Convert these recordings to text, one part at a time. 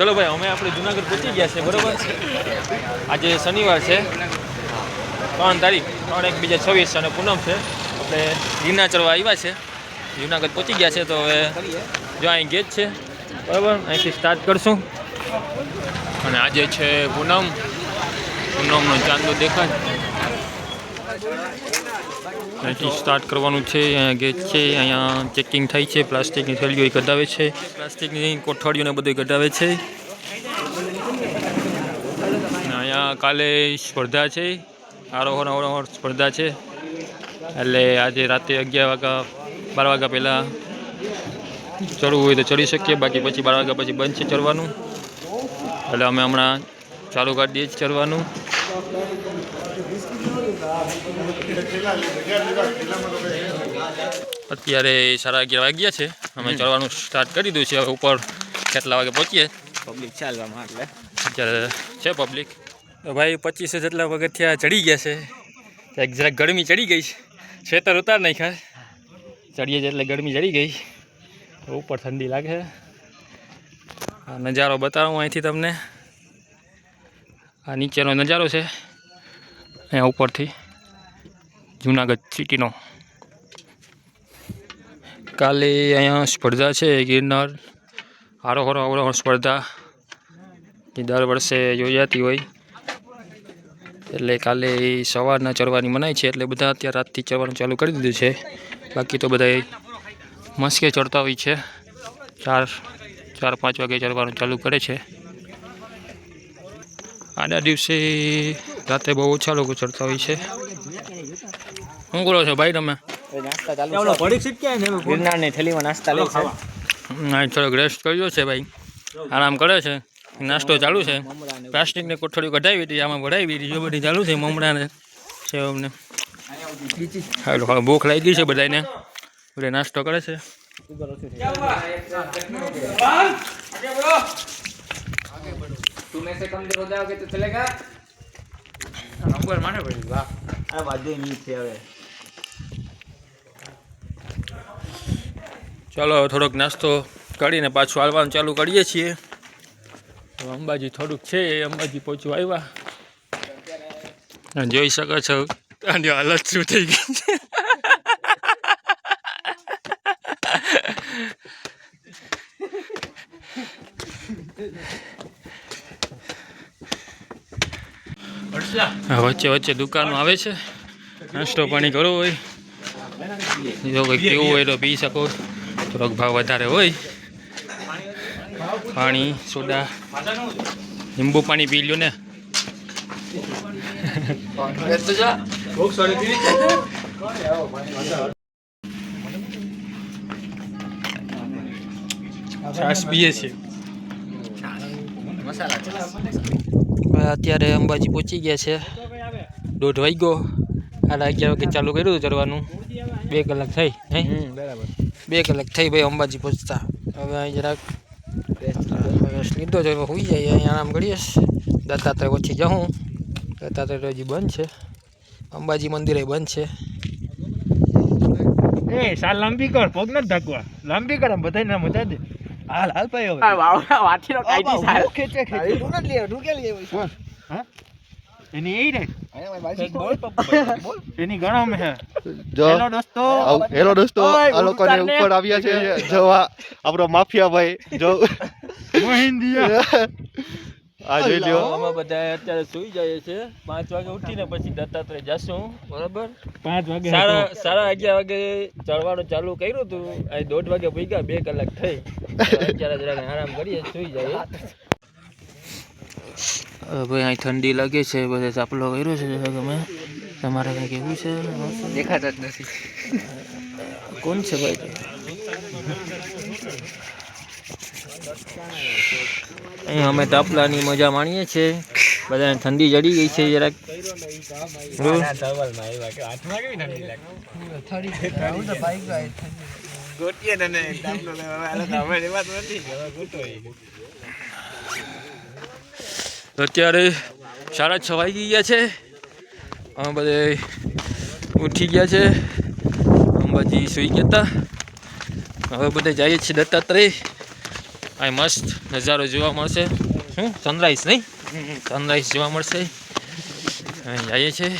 ચલો ભાઈ, અમે આપણે જુનાગઢ પહોંચી ગયા છે બરોબર? આજે શનિવાર છે. ત્રણ તારીખ, ત્રણ એક બીજા છવ્વીસ અને પૂનમ છે. આપણે ગિરનાર ચડવા આવ્યા છે. જુનાગઢ પહોંચી ગયા છે, તો હવે જો અહીં ગેટ છે, બરાબર? અહીંથી સ્ટાર્ટ કરશું. અને આજે છે પૂનમ. પૂનમનો ચાંદો દેખાય. અહીંથી સ્ટાર્ટ કરવાનું છે, અહીંયા ગેટ છે, અહીંયા ચેકિંગ થાય છે, પ્લાસ્ટિકની થેલીઓ એ કઢાવે છે. પ્લાસ્ટિકની કોઠળીઓને બધું કઢાવે છે. અહીંયા કાલે સ્પર્ધા છે, આરોહણ અવરોહણ સ્પર્ધા છે. એટલે આજે રાતે અગિયાર વાગ્યા, બાર વાગ્યા પહેલાં ચડવું હોય તો ચડી શકીએ, બાકી પછી બાર વાગ્યા પછી બંધ છે ચડવાનું. એટલે અમે હમણાં ચાલુ કરી દઈએ ચડવાનું. અત્યારે સાડા અગિયાર વાગ્યા છે. અમે ચડવાનું સ્ટાર્ટ કરી દીધું છે. હવે ઉપર કેટલા વાગે પહોંચીએ? પબ્લિક ચાલવામાં એટલે અત્યારે છે પબ્લિક તો ભાઈ પચીસો જેટલા પગથિયા ચડી ગયા છે. ત્યાં જરાક ગરમી ચડી ગઈ છે. ખેતર ઉતાર નાખ્યા ચડીએ છીએ એટલે ગરમી ચડી ગઈ. ઉપર ઠંડી લાગે આ નજારો બતાવું અહીંથી તમને. આ નીચેનો નજારો છે. અહીંયા ઉપરથી. જુનાગઢ સિટીનો. કાલે અહીંયા સ્પર્ધા છે, ગિરનાર. આરોહણ અવરોહણ સ્પર્ધા. એ દર વર્ષે યોજાતી હોય. એટલે કાલે સવારના ચડવાની મનાય છે, એટલે બધા અત્યારે રાતથી ચડવાનું ચાલુ કરી દીધું છે. બાકી તો બધા મસ્કે ચડતા હોય છે. ચાર ચાર, પાંચ વાગે ચડવાનું ચાલુ કરે છે. આના દિવસે રાતે બહુ ઓછા લોકો ચડતા હોય છે. શું કરો છો ભાઈ તમે. થોડોક રેસ્ટ કર્યો છે ભાઈ. આરામ કરે છે. નાસ્તો ચાલુ છે. પ્લાસ્ટિકની કોઠડી કઢાવી હતી આમાં ભરાવી હતી. જો બધી ચાલુ છે મમડાને છે અમને ભૂખ લાગી ગઈ છે બધાને બધે નાસ્તો કરે છે. નંબર માને પડી વાહ. આ બાજુ નીચે આવે ચાલો થોડોક નાસ્તો કરીને પાછું હાલવાનું ચાલુ કરીએ છીએ. હવે અંબાજી થોડુંક છે, એ અંબાજી પહોંચવા આવ્યા. જોઈ શકો છો. આની હાલત શું થઈ ગઈ છે. વચ્ચે વચ્ચે દુકાનો આવે છે. નાસ્તો પાણી કરવો હોય. જો કંઈક પીવું હોય તો પી શકો. થોડોક ભાવ વધારે હોય. પાણી સોડા, લીંબુ પાણી પી લ્યો ને. છાશ પીએ છે અત્યારે અંબાજી પહોંચી ગયા છે. દોઢ વાગ્યો. સાડા અગિયાર વાગે ચાલુ કર્યું ચડવાનું. બે કલાક થઈ બરાબર. બે કલાક થઈ ભાઈ અંબાજી પહોંચતા. હવે અહીં જરાક રેસ્ટ લીધો. હોઈ જાય. અહીં આરામ કરીએ. દત્તાત્રેય પછી જાઉં દત્તાત્રેય હજી બંધ છે. અંબાજી મંદિરે બંધ છે. એ સાલ લાંબી કર. પગ નથી ઢાકવા. લાંબી કર આમ બધાય મજા દે. હાલ હાલ ભાઈ હવે. વાઠીનો કાઢી સાર. ખેંચે ખેંચે તું નથી લે તું કે લે એની એ રે બોલ બોલ. એની ગણો મે જો હેલો દોસ્તો. હેલો દોસ્તો આ લોકો ને ઉપર આવ્યા છે જોવા આપણો માફિયા ભાઈ જો. મોહિંદિયા. આ જોઈ લ્યો. અમે બધા અત્યારે સુઈ જાય છે. પાંચ વાગે ઉઠીને પછી દત્તાત્રેય જશું બરાબર? પાંચ વાગે સાડા સાડા અગિયાર વાગે ચડવાનું ચાલુ કર્યું હતું આ દોઢ વાગે ભેગા બે કલાક થઈ. અત્યારે જરાક આરામ કરીએ સુઈ જઈએ. ભાઈ અહીં ઠંડી લાગે છે બધે ચાપલો કર્યો છે તમે. તમારે કંઈ કેવું છે? દેખાતા જ નથી. કોણ છે ભાઈ? અહીં અમે તાપલાની મજા માણીએ છીએ. બધાને ઠંડી જડી ગઈ છે જરાક. ગોટીએ તને ડાબલો લેવા આલો તો હવે રેવા તો નથી હવે ગોટો અત્યારે સાડા છ વાગી ગયા છે. અમે બધે ઉઠી ગયા છે. અંબાજી સુઈ ગયા હતા. હવે બધે જઈએ છીએ દત્તાત્રેય. અહીં મસ્ત નજારો જોવા મળશે. શું? સનરાઈઝ નહીં? સનરાઈઝ જોવા મળશે. અહીં જઈએ છીએ.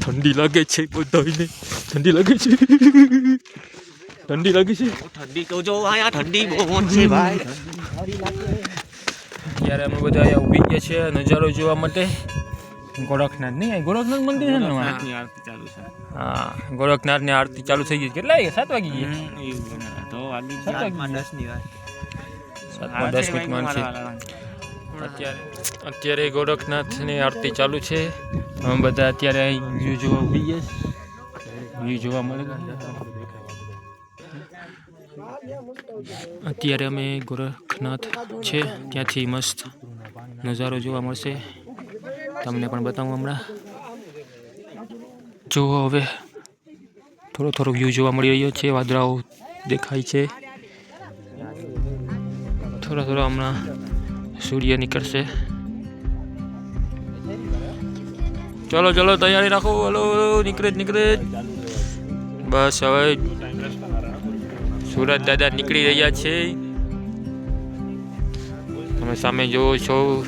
ઠંડી લાગે છે બધાને ઠંડી લાગે છે. ઠંડી લાગે છે. ઠંડી તો જો આયા ઠંડી બહુ છે, ભાઈ. ત્યારે અમે બધા અહીંયા ઊભી ગયા છે નજારો જોવા માટે. ગોરખનાથ નહીં ગોરખનાથ મંદિર છે ને આરતી ચાલુ છે. હા ગોરખનાથની આરતી ચાલુ થઈ ગઈ કેટલા વાગે? સાત વાગી ગયા. તો વાગી સાત વાગી આઠમાં દસની વાત. સાતમાં દસ મિનિટમાં છે. અત્યારે અત્યારે ગોરખનાથની આરતી ચાલુ છે. અમે બધા અત્યારે અહીં વ્યૂ જોવા ઊભી ગયા છે વ્યૂ જોવા મળે. અત્યારે અમે ગોરખનાથ છે. ત્યાંથી મસ્ત નજારો જોવા મળશે. તમને પણ બતાવું હમણાં. જુઓ હવે, થોડો થોડો વ્યૂ જોવા મળી રહ્યો છે. વાદળાઓ દેખાય છે. થોડા થોડા હમણાં સૂર્ય નીકળશે. ચલો ચલો, તૈયારી રાખો. હલો નીકળે જ, નીકળે. બસ, હવે સુરત દાદા નીકળી રહ્યા છે. તમે સામે જોવો છો,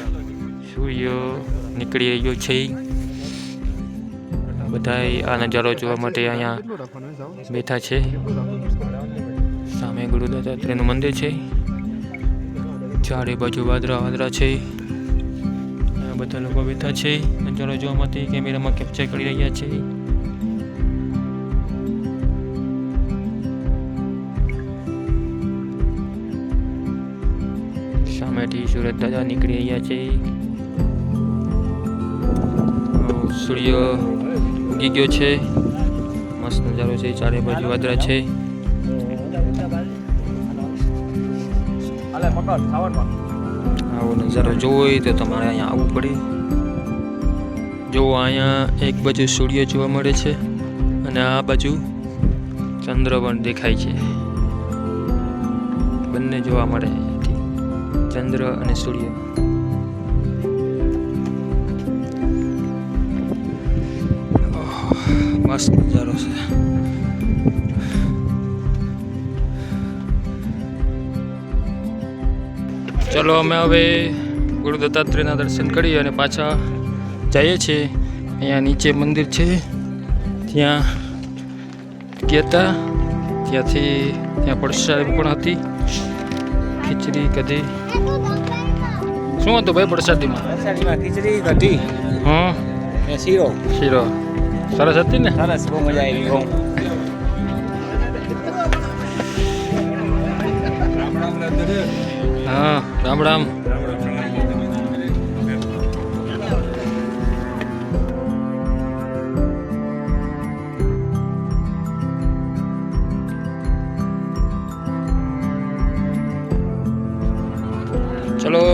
સૂર્ય નીકળી રહ્યો છે. બધા આ નજારો જોવા માટે અહીંયા બેઠા છે. સામે ગુરુ દત્તાત્રેયનું મંદિર છે. ચારે બાજુ વાદળા વાદળા છે. બધા લોકો બેઠા છે. નજારો જોવા માટે કેમેરામાં કેપ્ચર કરી રહ્યા છે. સામેથી સુરત દાદા નીકળી રહ્યા છે. સૂર્ય ઉગી ગયો છે. મસ્ત નજારો છે ચારે બાજુ વાદળા છે. આવો નજારો જોવો હોય તો તમારે અહીંયા આવવું પડે. જો અહીંયા એક બાજુ સૂર્ય જોવા મળે છે અને આ બાજુ ચંદ્ર પણ દેખાય છે. બંને જોવા મળે. ચંદ્ર અને સૂર્ય. મસ્ત નજારો છે. ચલો અમે હવે ગુરુ દત્તાત્રેયના દર્શન કરી અને પાછા જઈએ છીએ. અહીંયા નીચે મંદિર છે. ત્યાં ગયા હતા ત્યાંથી ત્યાં પ્રસાદ પણ હતી. ખીચડી કઢી શું હતું ભાઈ પ્રસાદીમાં ખીચડી કઢી હા ને શીરો. શીરો. સરસ હતી ને? સરસ બહુ મજા આવી બહુ. હા રામ રામ.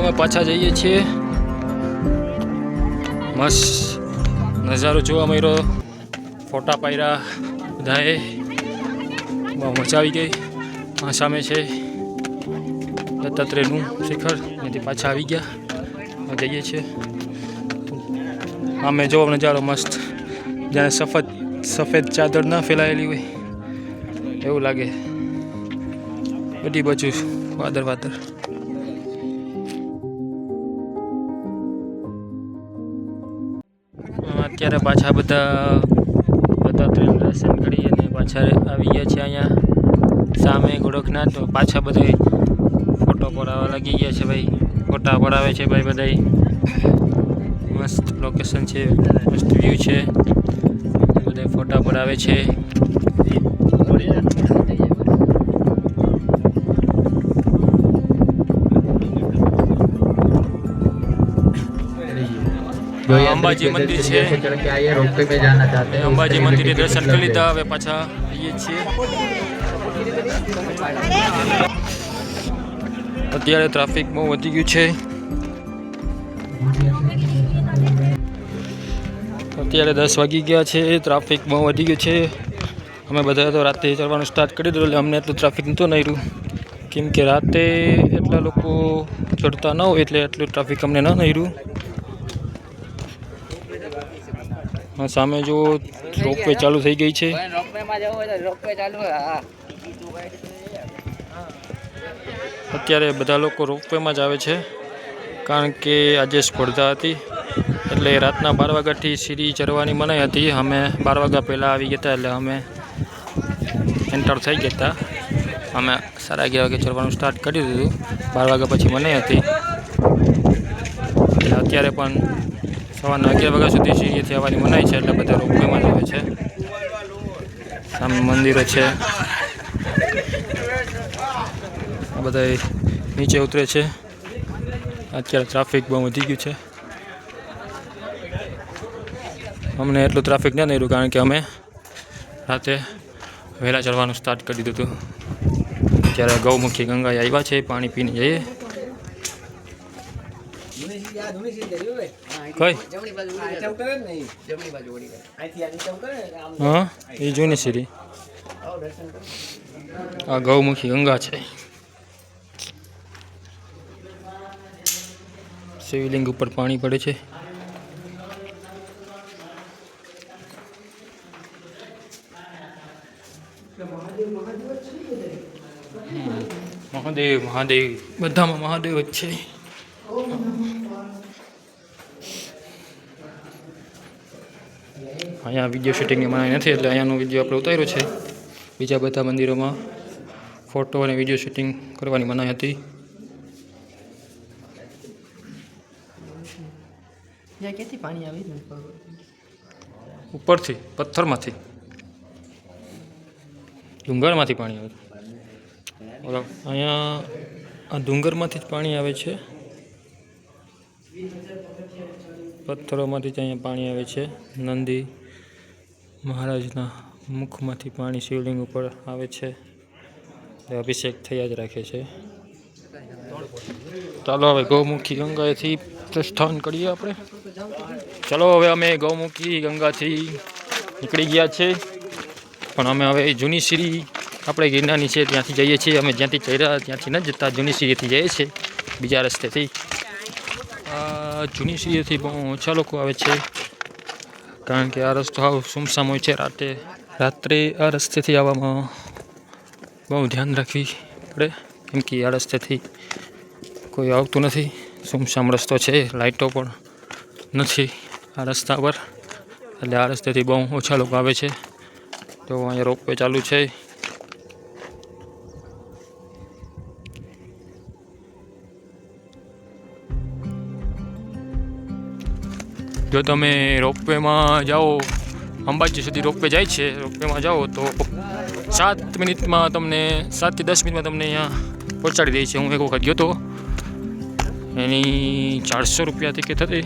અમે પાછા જઈએ છીએ. મસ્ત નજારો જોવા મળ્યો. ફોટા પાયરા બધાએ. બહુ મજા આવી ગઈ. આ સામે છે દત્તાત્રેયનું શિખર. એથી પાછા આવી ગયા. જઈએ છીએ. આમે જોવો નજારો મસ્ત. જ્યાં સફેદ સફેદ ચાદર ના ફેલાયેલી હોય. એવું લાગે. બધી બાજુ વાદળ વાદળ. અત્યારે પાછા બધા દત્તાત્રેયનું દર્શન કરી અને પાછા આવી ગયા છે અહીંયા સામે ગોરખનાથ. પાછા બધા ફોટો પડાવવા લાગી ગયા છે ભાઈ. ફોટા પડાવે છે ભાઈ બધા મસ્ત લોકેશન છે, મસ્ત વ્યૂ છે. બધા ફોટા પડાવે છે. અંબાજી મંદિર છે. અંબાજી મંદિરે દર્શન કરી લીધા હવે પાછા આવીએ છીએ. અત્યારે ટ્રાફિક બહુ વધી ગયું છે. અત્યારે દસ વાગી ગયા છે ટ્રાફિક બહુ વધી ગયું છે. અમે બધા તો રાતે ચડવાનું સ્ટાર્ટ કરી દીધું એટલે અમને એટલું ટ્રાફિક નહોતું નહીં કેમ કે રાતે એટલા લોકો ચડતા ન હોય એટલે એટલું ટ્રાફિક અમને ન નડ્યું આ સામે જો રોપવે ચાલુ થઈ ગઈ છે. હા. અત્યારે બધા લોકો રોપવેમાં જ આવે છે કારણ કે આજે સ્પર્ધા હતી. એટલે રાતના બાર વાગ્યાથી સીડી ચડવાની મનાઈ હતી. અમે બાર વાગ્યા પહેલાં આવી ગયા એટલે અમે એન્ટર થઈ ગયા હતા. અમે સાડા અગિયાર વાગે ચરવાનું સ્ટાર્ટ કરી દીધું. બાર વાગ્યા પછી મનાઈ હતી. એટલે અત્યારે પણ સવારના અગિયાર વાગ્યા સુધી સીડીએથી આવવાની મનાઈ છે, એટલે બધા રોપવેમાં જ આવે છે. સામે મંદિરો છે. બધા નીચે ઉતરે છે. અત્યારે ટ્રાફિક બહુ વધી ગયું છે. અમને એટલું ટ્રાફિક ન રહ્યું કારણ કે અમે રાતે વહેલા ચડવાનું સ્ટાર્ટ કરી દીધું હતું. ત્યારે ગૌમુખી ગંગાએ આવ્યા છે, પાણી પીને જઈએ. હા એ જૂની સીરી. આ ગૌમુખી ગંગા છે. શિવલિંગ ઉપર પાણી પડે છે. મહાદેવ મહાદેવ. બધામાં મહાદેવ જ છે. અહીંયા વીડિયો શૂટિંગની મનાઈ નથી એટલે અહીંયાનો વીડિયો આપણે ઉતાર્યો છે. બીજા બધા મંદિરોમાં ફોટો અને વીડિયો શૂટિંગ કરવાની મનાઈ હતી. પાણી આવે ઉપરથી પથ્થરમાંથી. ડુંગરમાંથી પાણી આવે ઓલા અહીંયા આ ડુંગરમાંથી જ પાણી આવે છે. પથ્થરોમાંથી જ અહીંયા પાણી આવે છે. નંદી મહારાજના મુખમાંથી પાણી શિવલિંગ ઉપર આવે છે. અભિષેક થયા જ રાખે છે. ચાલો હવે ગૌમુખી ગંગાએથી પ્રસ્થાન કરીએ આપણે. ચાલો હવે અમે ગૌમુખી ગંગાથી નીકળી ગયા છે. પણ અમે હવે જૂની શ્રી આપણે ગિરનારની છે ત્યાંથી જઈએ છીએ. અમે જ્યાંથી ચડ્યા ત્યાંથી ન જતા, જૂની શ્રીથી જઈએ છીએ બીજા રસ્તેથી. જૂની શ્રીથી બહુ ઓછા લોકો આવે છે. કારણ કે આ રસ્તો હાવ સુમસામ હોય છે. રાતે રાત્રે આ રસ્તેથી આવવામાં બહુ ધ્યાન રાખવી પડે, કેમ કે આ રસ્તેથી કોઈ આવતું નથી. સુમસામ રસ્તો છે લાઇટો પણ નથી આ રસ્તા પર. એટલે આ રસ્તેથી બહુ ઓછા લોકો આવે છે. તો અહીંયા રોપવે ચાલુ છે. જો તમે રોપવેમાં જાઓ, અંબાજી સુધી રોપવે જાય છે, રોપવેમાં જાઓ તો સાત મિનિટમાં તમને, સાતથી દસ મિનિટમાં તમને અહીંયા પહોંચાડી દે છે. હું એક વખત ગયો હતો એની ચારસો રૂપિયા કે થતી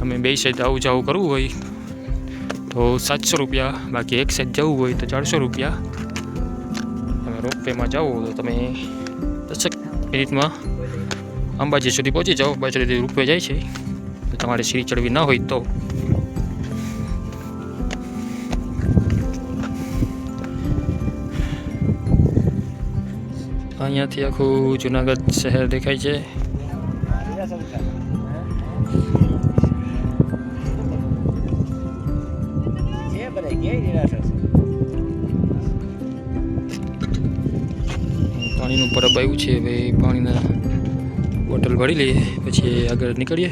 તમે બે સાઈડ આવું જાવું કરવું હોય તો સાતસો રૂપિયા, બાકી એક સાઈડ જવું હોય તો ચારસો રૂપિયા. તમે રોપવેમાં જાઓ તો તમે દસેક મિનિટમાં અંબાજી સુધી પહોંચી જાઓ. બાજુ રોપવે જાય છે. તમારે સીડી ચડવી ના હોય તો. અહીંયાથી આખું જુનાગઢ શહેર દેખાય છે. પાણીનું પરબ આવ્યું છે. ભાઈ પાણીના બોટલ ભરી લઈએ, પછી આગળ નીકળીએ.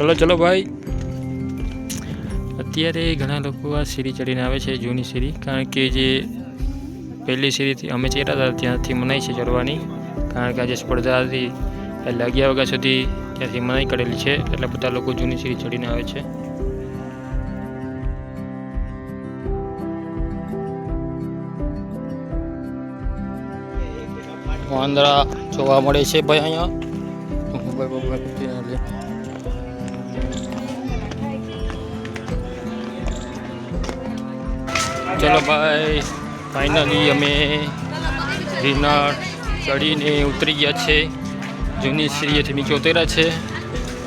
ચલો ચલો ભાઈ. અત્યારે ઘણા લોકો આ સીડી ચડીને આવે છે, જૂની સીડી. કારણ કે જે પહેલી સીડીથી અમે ચડ્યા હતા, ત્યાંથી મનાઈ છે ચડવાની. કારણ કે આજે સ્પર્ધા હતી, એટલે અગિયાર વાગ્યા સુધી ત્યાંથી મનાઈ કરેલી છે, એટલે બધા લોકો જૂની સીડી ચડીને આવે છે. વાંદરા જોવા મળે છે ભાઈ અહીંયા. ચલો ભાઈ ફાઇનલી અમે ગિરનાર ચડીને ઉતરી ગયા છે. જૂની સીડીએથી નીચે છે.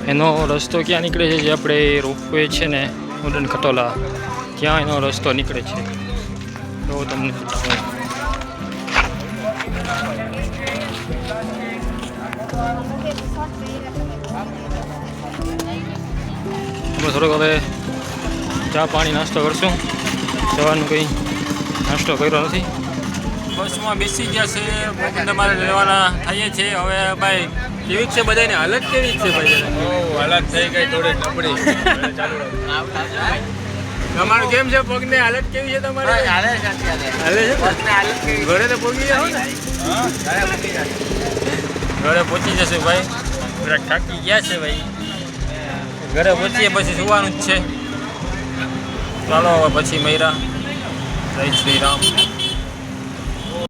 એનો રસ્તો ક્યાં નીકળે છે જે આપણે રોપવે છે ને, ઉડન ખટોલા ત્યાં એનો રસ્તો નીકળે છે? તો તમને. થોડોક હવે ચા પાણી નાસ્તો કરશું. સવારનું કંઈ નાસ્તો કર્યો નથી. બસમાં બેસી ગયા છે. બપોર તમારે લેવાના થઈએ છે હવે ભાઈ કેવી છે બધાની હાલત કેવી છે ભાઈ હાલત થઈ ગઈ થોડી નબળી. તમારું કેમ છે પગની? હાલત કેવી છે તમારી? હાલે છે હાલે છે? પગને હાલત કેવી ઘરે તો પહોંચી જાવ ને ઘરે પહોંચી જશે ભાઈ? થોડાક થાકી ગયા છે ભાઈ. ઘરે પહોંચીએ પછી સુવાનું જ છે. ચાલો હવે પછી મૈરા. જય શ્રી રામ.